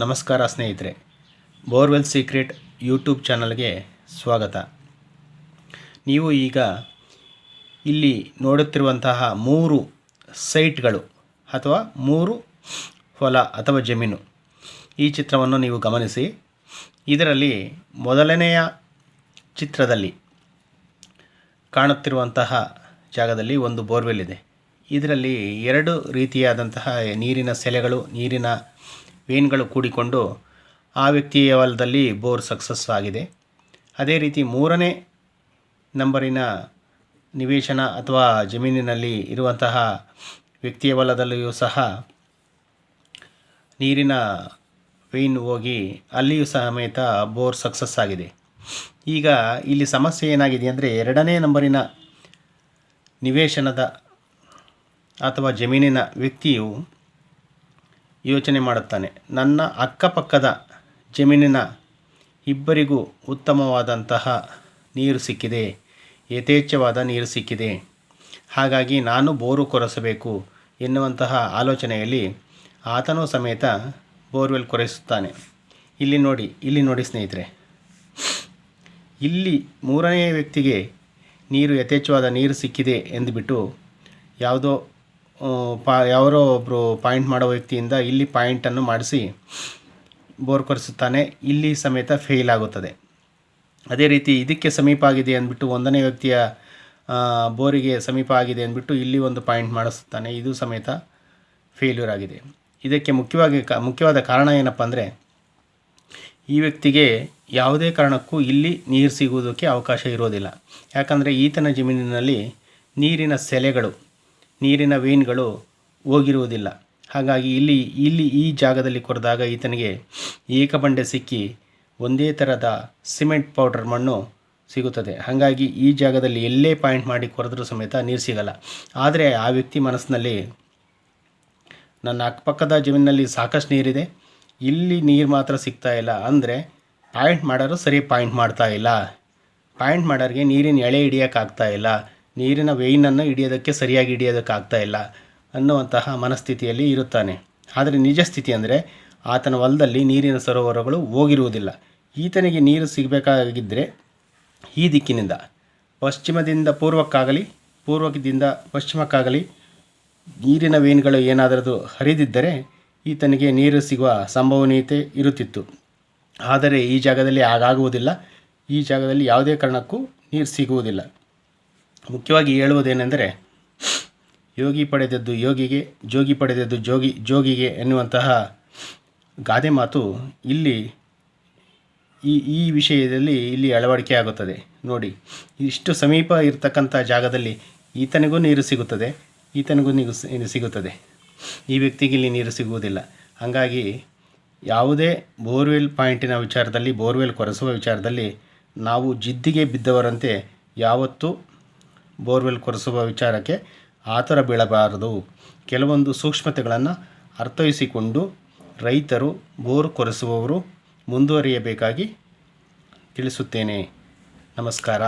ನಮಸ್ಕಾರ ಸ್ನೇಹಿತರೆ borewell secret YouTube ಚಾನಲ್ಗೆ ಸ್ವಾಗತ. ನೀವು ಈಗ ಇಲ್ಲಿ ನೋಡುತ್ತಿರುವಂತಹ ಮೂರು ಸೈಟ್ಗಳು ಅಥವಾ ಮೂರು ಹೊಲ ಅಥವಾ ಜಮೀನು ಈ ಚಿತ್ರವನ್ನು ನೀವು ಗಮನಿಸಿ. ಇದರಲ್ಲಿ ಮೊದಲನೆಯ ಚಿತ್ರದಲ್ಲಿ ಕಾಣುತ್ತಿರುವಂತಹ ಜಾಗದಲ್ಲಿ ಒಂದು ಬೋರ್ವೆಲ್ ಇದೆ. ಇದರಲ್ಲಿ ಎರಡು ರೀತಿಯಾದಂತಹ ನೀರಿನ ಸೆಲೆಗಳು, ನೀರಿನ ವೇನ್ಗಳು ಕೂಡಿಕೊಂಡು ಆ ವ್ಯಕ್ತಿಯ ಹೊಲದಲ್ಲಿ ಬೋರ್ ಸಕ್ಸಸ್ ಆಗಿದೆ. ಅದೇ ರೀತಿ ಮೂರನೇ ನಂಬರಿನ ನಿವೇಶನ ಅಥವಾ ಜಮೀನಿನಲ್ಲಿ ಇರುವಂತಹ ವ್ಯಕ್ತಿಯ ಹೊಲದಲ್ಲಿಯೂ ಸಹ ನೀರಿನ ವೇನ್ ಹೋಗಿ ಅಲ್ಲಿಯೂ ಸಮೇತ ಬೋರ್ ಸಕ್ಸಸ್ ಆಗಿದೆ. ಈಗ ಇಲ್ಲಿ ಸಮಸ್ಯೆ ಏನಾಗಿದೆ ಅಂದರೆ ಎರಡನೇ ನಂಬರಿನ ನಿವೇಶನದ ಅಥವಾ ಜಮೀನಿನ ವ್ಯಕ್ತಿಯು ಯೋಚನೆ ಮಾಡುತ್ತಾನೆ. ನನ್ನ ಅಕ್ಕಪಕ್ಕದ ಜಮೀನಿನ ಇಬ್ಬರಿಗೂ ಉತ್ತಮವಾದಂತಹ ನೀರು ಸಿಕ್ಕಿದೆ. ಯಥೇಚ್ಛವಾದ ನೀರು ಸಿಕ್ಕಿದೆ. ಹಾಗಾಗಿ ನಾನು ಬೋರು ಕೊರೆಸಬೇಕು ಎನ್ನುವಂತಹ ಆಲೋಚನೆಯಲ್ಲಿ ಆತನೂ ಸಮೇತ ಬೋರ್ವೆಲ್ ಕೊರೆಸುತ್ತಾನೆ. ಇಲ್ಲಿ ನೋಡಿ ಇಲ್ಲಿ ನೋಡಿ ಸ್ನೇಹಿತರೆ. ಇಲ್ಲಿ ಮೂರನೇ ವ್ಯಕ್ತಿಗೆ ನೀರು ಯಥೇಚ್ಛವಾದ ನೀರು ಸಿಕ್ಕಿದೆ ಎಂದುಬಿಟ್ಟು ಯಾವುದೋ ಪಾ, ಯಾರೋ ಒಬ್ಬರು ಪಾಯಿಂಟ್ ಮಾಡೋ ವ್ಯಕ್ತಿಯಿಂದ ಇಲ್ಲಿ ಪಾಯಿಂಟನ್ನು ಮಾಡಿಸಿ ಬೋರ್ ಕೊರೆಸುತ್ತಾನೆ, ಇಲ್ಲಿ ಸಮೇತ ಫೇಲ್ ಆಗುತ್ತದೆ. ಅದೇ ರೀತಿ ಇದಕ್ಕೆ ಸಮೀಪ ಆಗಿದೆ ಅಂದ್ಬಿಟ್ಟು ಒಂದನೇ ವ್ಯಕ್ತಿಯ ಬೋರಿಗೆ ಸಮೀಪ ಆಗಿದೆ ಅಂದ್ಬಿಟ್ಟು ಇಲ್ಲಿ ಒಂದು ಪಾಯಿಂಟ್ ಮಾಡಿಸುತ್ತಾನೆ, ಇದು ಸಮೇತ ಫೇಲ್ಯೂರ್ ಆಗಿದೆ. ಇದಕ್ಕೆ ಮುಖ್ಯವಾಗಿ ಕ, ಮುಖ್ಯವಾದ ಕಾರಣ ಏನಪ್ಪ ಅಂದರೆ, ಈ ವ್ಯಕ್ತಿಗೆ ಯಾವುದೇ ಕಾರಣಕ್ಕೂ ಇಲ್ಲಿ ನೀರು ಸಿಗುವುದಕ್ಕೆ ಅವಕಾಶ ಇರೋದಿಲ್ಲ. ಯಾಕಂದರೆ ಈತನ ಜಮೀನಿನಲ್ಲಿ ನೀರಿನ ಸೆಲೆಗಳು ನೀರಿನ ವೇನ್ಗಳು ಹೋಗಿರುವುದಿಲ್ಲ. ಹಾಗಾಗಿ ಇಲ್ಲಿ ಇಲ್ಲಿ ಈ ಜಾಗದಲ್ಲಿ ಕೊರೆದಾಗ ಈತನಿಗೆ ಏಕಬಂಡೆ ಸಿಕ್ಕಿ ಒಂದೇ ಥರದ ಸಿಮೆಂಟ್ ಪೌಡರ್ ಮಣ್ಣು ಸಿಗುತ್ತದೆ. ಹಾಗಾಗಿ ಈ ಜಾಗದಲ್ಲಿ ಎಲ್ಲೇ ಪಾಯಿಂಟ್ ಮಾಡಿ ಕೊರೆದ್ರೂ ಸಮೇತ ನೀರು ಸಿಗಲ್ಲ. ಆದರೆ ಆ ವ್ಯಕ್ತಿ ಮನಸ್ಸಿನಲ್ಲಿ, ನನ್ನ ಅಕ್ಕಪಕ್ಕದ ಜಮೀನಿನಲ್ಲಿ ಸಾಕಷ್ಟು ನೀರಿದೆ. ಇಲ್ಲಿ ನೀರು ಮಾತ್ರ ಸಿಗ್ತಾ ಇಲ್ಲ. ಅಂದರೆ ಪಾಯಿಂಟ್ ಮಾಡೋರು ಸರಿ ಪಾಯಿಂಟ್ ಮಾಡ್ತಾ ಇಲ್ಲ. ಪಾಯಿಂಟ್ ಮಾಡೋರಿಗೆ ನೀರಿನ ಎಳೆ ಹಿಡಿಯೋಕ್ಕಾಗ್ತಾ ಇಲ್ಲ. ನೀರಿನ ವೇಯ್ನನ್ನು ಹಿಡಿಯೋದಕ್ಕೆ ಸರಿಯಾಗಿ ಹಿಡಿಯೋದಕ್ಕಾಗ್ತಾ ಇಲ್ಲ ಅನ್ನುವಂತಹ ಮನಸ್ಥಿತಿಯಲ್ಲಿ ಇರುತ್ತಾನೆ. ಆದರೆ ನಿಜ ಸ್ಥಿತಿ ಅಂದರೆ ಆತನ ಹೊಲದಲ್ಲಿ ನೀರಿನ ಸರೋವರಗಳು ಹೋಗಿರುವುದಿಲ್ಲ. ಈತನಿಗೆ ನೀರು ಸಿಗಬೇಕಾಗಿದ್ದರೆ ಈ ದಿಕ್ಕಿನಿಂದ, ಪಶ್ಚಿಮದಿಂದ ಪೂರ್ವಕ್ಕಾಗಲಿ, ಪೂರ್ವದಿಂದ ಪಶ್ಚಿಮಕ್ಕಾಗಲಿ ನೀರಿನ ವೇನ್ಗಳು ಏನಾದರೂ ಹರಿದಿದ್ದರೆ ಈತನಿಗೆ ನೀರು ಸಿಗುವ ಸಂಭವನೀಯತೆ ಇರುತ್ತಿತ್ತು. ಆದರೆ ಈ ಜಾಗದಲ್ಲಿ ಹಾಗಾಗುವುದಿಲ್ಲ. ಈ ಜಾಗದಲ್ಲಿ ಯಾವುದೇ ಕಾರಣಕ್ಕೂ ನೀರು ಸಿಗುವುದಿಲ್ಲ. ಮುಖ್ಯವಾಗಿ ಹೇಳುವುದೇನೆಂದರೆ, ಯೋಗಿ ಪಡೆದದ್ದು ಯೋಗಿಗೆ, ಜೋಗಿ ಪಡೆದದ್ದು ಜೋಗಿ, ಜೋಗಿಗೆ ಎನ್ನುವಂತಹ ಗಾದೆ ಮಾತು ಇಲ್ಲಿ ಈ ಈ ವಿಷಯದಲ್ಲಿ ಇಲ್ಲಿ ಅಳವಡಿಕೆ ಆಗುತ್ತದೆ. ನೋಡಿ, ಇಷ್ಟು ಸಮೀಪ ಇರತಕ್ಕಂಥ ಜಾಗದಲ್ಲಿ ಈತನಿಗೂ ನೀರು ಸಿಗುತ್ತದೆ, ಈತನಿಗೂ ನೀರು ಸಿಗುತ್ತದೆ. ಈ ವ್ಯಕ್ತಿಗೆ ಇಲ್ಲಿ ನೀರು ಸಿಗುವುದಿಲ್ಲ. ಹಾಗಾಗಿ ಯಾವುದೇ ಬೋರ್ವೆಲ್ ಪಾಯಿಂಟಿನ ವಿಚಾರದಲ್ಲಿ, ಬೋರ್ವೆಲ್ ಕೊರೆಸುವ ವಿಚಾರದಲ್ಲಿ ನಾವು ಜಿದ್ದಿಗೆ ಬಿದ್ದವರಂತೆ ಯಾವತ್ತೂ ಬೋರ್ವೆಲ್ ಕೊರೆಸುವ ವಿಚಾರಕ್ಕೆ ಆತರ ಬೀಳಬಾರದು. ಕೆಲವೊಂದು ಸೂಕ್ಷ್ಮತೆಗಳನ್ನು ಅರ್ಥೈಸಿಕೊಂಡು ರೈತರು ಬೋರ್ ಕೊರೆಸುವವರು ಮುಂದುವರಿಯಬೇಕಾಗಿ ತಿಳಿಸುತ್ತೇನೆ. ನಮಸ್ಕಾರ.